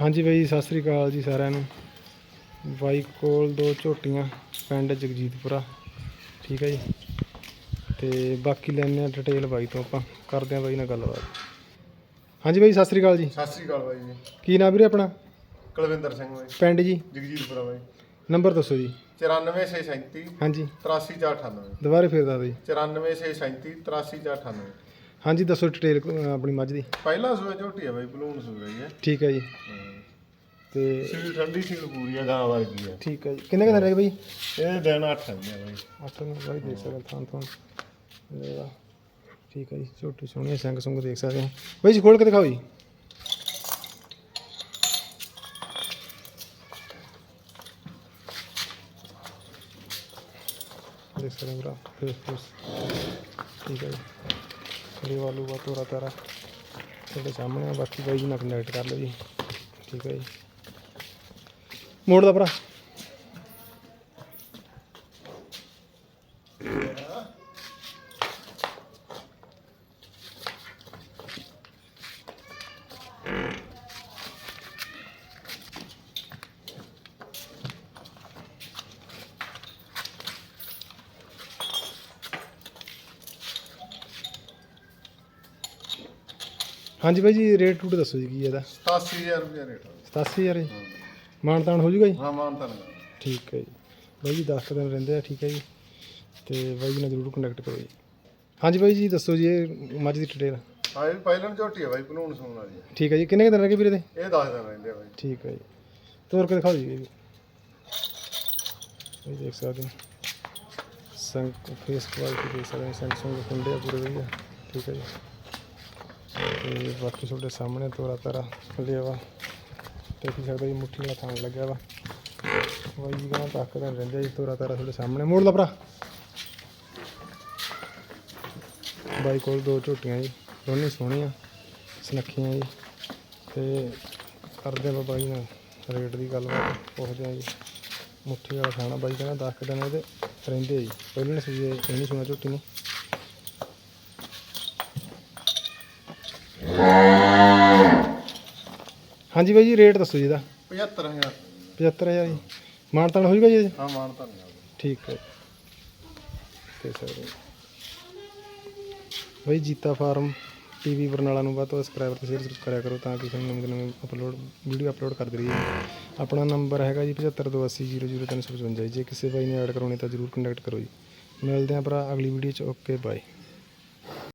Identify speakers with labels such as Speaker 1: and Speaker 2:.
Speaker 1: ਹਾਂਜੀ ਬਾਈ ਸਤਿ ਸ੍ਰੀ ਅਕਾਲ ਜੀ ਸਾਰਿਆਂ ਨੂੰ। ਬਾਈ ਕੋਲ ਦੋ ਝੋਟੀਆਂ ਪਿੰਡ ਜਗਜੀਤਪੁਰਾ। ਠੀਕ ਹੈ ਜੀ। ਤੇ ਬਾਕੀ ਲੈਣੇ ਆ ਡਿਟੇਲ ਬਾਈ ਤੋਂ ਆਪਾਂ। ਕਰਦੇ ਆ ਬਾਈ ਨਾਲ ਗੱਲਬਾਤ। ਹਾਂਜੀ ਬਾਈ ਸਤਿ ਸ੍ਰੀ ਅਕਾਲ ਜੀ।
Speaker 2: ਸਤਿ ਸ੍ਰੀ ਅਕਾਲ ਬਾਈ ਜੀ।
Speaker 1: ਕੀ ਨਾਮ ਵੀਰੇ ਆਪਣਾ?
Speaker 2: ਕੁਲਵਿੰਦਰ ਸਿੰਘ ਬਾਈ।
Speaker 1: ਪਿੰਡ ਜੀ?
Speaker 2: ਜਗਜੀਤਪੁਰਾ ਬਾਈ।
Speaker 1: ਨੰਬਰ ਦੱਸੋ ਜੀ।
Speaker 2: 94637
Speaker 1: ਹਾਂਜੀ।
Speaker 2: 83498
Speaker 1: ਦੁਬਾਰੇ ਫੇਰ ਦੱਸ ਦਿਓ ਜੀ।
Speaker 2: 94637 83498
Speaker 1: ਹਾਂਜੀ ਦੱਸੋ ਡਿਟੇਲ ਆਪਣੀ ਮੱਝ ਦੀ।
Speaker 2: ਪਹਿਲਾ ਸੂਆ ਝੋਟੀ ਹੈ ਬਾਈ ਬਲੂਨ ਸੂ ਰਹੀ ਹੈ
Speaker 1: ਠੀਕ ਹੈ ਜੀ। ਤੇ
Speaker 2: ਸੀਲ ਠੰਡੀ ਸੀਲ ਪੂਰੀ ਆ ਗਾਂ ਵਰਗੀ ਹੈ
Speaker 1: ਠੀਕ ਹੈ ਜੀ। ਕਿੰਨੇ ਕੁ ਦਿਨ ਰਹਿ ਗਏ ਬਾਈ?
Speaker 2: ਇਹ ਦਿਨ 8 ਹੁੰਦੇ ਆ ਬਾਈ।
Speaker 1: ਅੱਠ ਨੂੰ ਬਾਈ ਦੇਖ ਸਕਦੇ ਥਾਂ ਥਾਂ। ਇਹਦਾ। ਠੀਕ ਹੈ ਜੀ ਛੋਟੀ ਸੋਹਣੀ ਸੰਗ ਸੰਗ ਦੇਖ ਸਕਦੇ ਹੋ ਬਾਈ ਜੀ ਖੋਲ ਕੇ ਦਿਖਾਓ ਜੀ। ਦੇਖ ਸਕਦੇ ਹੋ ਭਰਾ ਫੇਸ ਫੇਸ ਠੀਕ ਹੈ ਜੀ। ਖੜੀ ਵਾਲੂ ਵਾ ਤੋਰਾ ਤਾਰਾ ਤੁਹਾਡੇ ਸਾਹਮਣੇ ਆ, ਬਾਕੀ ਬਾਈ ਜੀ ਨਾਲ ਕੰਟੈਕਟ ਕਰ ਲਓ ਜੀ। ਠੀਕ ਹੈ ਜੀ। ਮੋੜ ਦਾ ਭਰਾ। ਹਾਂਜੀ ਬਾਈ ਜੀ ਰੇਟ ਰੂਟ ਦੱਸੋ ਜੀ ਕੀ ਇਹਦਾ?
Speaker 2: 87000 ਰੁਪਏ ਰੇਟ ਆ।
Speaker 1: 87000 ਜੀ। ਮਾਨਤਾਨ ਹੋ ਜੂਗਾ ਜੀ?
Speaker 2: ਹਾਂ ਮਾਨ ਤਾਂ
Speaker 1: ਠੀਕ ਹੈ ਜੀ। ਬਾਈ ਜੀ 10 ਕੁ ਦਿਨ ਰਹਿੰਦੇ ਆ ਠੀਕ ਹੈ ਜੀ। ਤੇ ਬਾਈ ਜੀ ਨਾਲ ਜ਼ਰੂਰ ਕੰਟੈਕਟ ਕਰੋ ਜੀ। ਹਾਂਜੀ ਬਾਈ ਜੀ ਦੱਸੋ ਜੀ ਇਹ ਮੱਝ ਦੀ ਡਿਟੇਲ
Speaker 2: ਹਾਂ ਇਹ ਪਹਿਲਾਂ ਝੋਟੀ ਹੈ ਬਾਈ ਬਲੂਨ ਸੂਣ ਵਾਲੀ। ਹੈ।
Speaker 1: ਠੀਕ ਹੈ ਜੀ। ਕਿੰਨੇ ਕੁ ਦਿਨ ਰਹਿ ਗਏ ਵੀਰੇ ਦੇ?
Speaker 2: ਇਹ 10 ਦਿਨ ਰਹਿੰਦੇ ਆ ਬਾਈ।
Speaker 1: ਠੀਕ ਹੈ ਜੀ। ਤੋਰ ਕੇ ਦਿਖਾਓ ਜੀ ਇਹ ਵੀ। ਇਹ ਦੇਖ ਸਕਦੇ ਹੋ। ਸੰਕ ਫੇਸ ਕੁਆਲਿਟੀ ਦੇਖ ਸਕਦੇ ਹੋ। ਸੈਮਸੰਗ ਦੇ ਕੁੰਡੇ ਆ ਪੂਰੇ ਵਧੀਆ। ਠੀਕ ਹੈ ਜੀ। ਤੇ ਬਾਕੀ ਤੁਹਾਡੇ ਸਾਹਮਣੇ ਤੋਰਾ ਤਾਰਾ ਲਿਆ ਵਾ। ਦੇਖ ਸਕਦਾ ਜੀ ਮੁੱਠੀ ਵਾਲਾ ਖਾਣ ਲੱਗਿਆ ਵਾ। ਬਾਈ ਜੀ ਕਹਿੰਦਾ ਤੱਕ ਦਿਨ ਰਹਿੰਦੇ ਜੀ, ਤੋਰਾ ਤਾਰਾ ਤੁਹਾਡੇ ਸਾਹਮਣੇ। ਮੋੜ ਲਾ ਭਰਾ। ਬਾਈ ਕੋਲ ਦੋ ਝੋਟੀਆਂ ਜੀ, ਦੋਨੇ ਸੋਹਣੀਆਂ, ਸੁਨੱਖੀਆਂ ਜੀ। ਤੇ ਕਰਦੇ ਆ ਬਾਈ ਨਾਲ ਰੇਟ ਦੀ ਗੱਲ ਪੁੱਛਦੇ ਆ ਜੀ। ਮੁੱਠੀ ਵਾਲਾ ਖਾਣਾ ਬਾਈ ਕਹਿੰਦਾ 10 ਦਿਨ ਇਹਦੇ ਰਹਿੰਦੇ ਜੀ। ਪਹਿਲਾਂ ਨੇ ਸੂਏ, ਇਹ ਨਹੀਂ ਸੁਣਾ ਝੋਟੀ ਨੇ। ਹਾਂਜੀ ਬਾਈ ਜੀ ਰੇਟ ਦੱਸੋ ਜੀ ਇਹਦਾ।
Speaker 2: 75000
Speaker 1: 75000 ਜੀ। ਮਾਨਤਾਨ ਹੋ ਜੂਗਾ ਜੀ?
Speaker 2: ਹਾਂ ਮਾਨ ਤਾਂ
Speaker 1: ਠੀਕ ਹੈ। ਤੇ ਸਰ ਬਈ ਜੀਤਾ ਫਾਰਮ ਟੀਵੀ ਬਰਨਾਲਾ ਨੂੰ ਵੱਧ ਤੋਂ ਵੱਧ ਸਬਸਕ੍ਰਾਈਬਰ ਤੇ ਸ਼ੇਅਰ ਜ਼ਰੂਰ ਕਰਿਆ ਕਰੋ ਤਾਂ ਕਿ ਸਾਨੂੰ ਨਵੇਂ ਨਵੇਂ ਅਪਲੋਡ ਵੀਡੀਓ ਅਪਲੋਡ ਕਰਦੇ ਰਹੀਏ। ਆਪਣਾ ਨੰਬਰ ਹੈਗਾ ਜੀ 7528000355 ਜੇ। ਕਿਸੇ ਬਾਈ ਨੇ ਐਡ ਕਰਾਉਣੀ ਤਾਂ ਜ਼ਰੂਰ ਕੰਟੈਕਟ ਕਰੋ ਜੀ। ਮਿਲਦੇ ਹਾਂ ਭਰਾ ਅਗਲੀ ਵੀਡੀਓ 'ਚ। Okay bye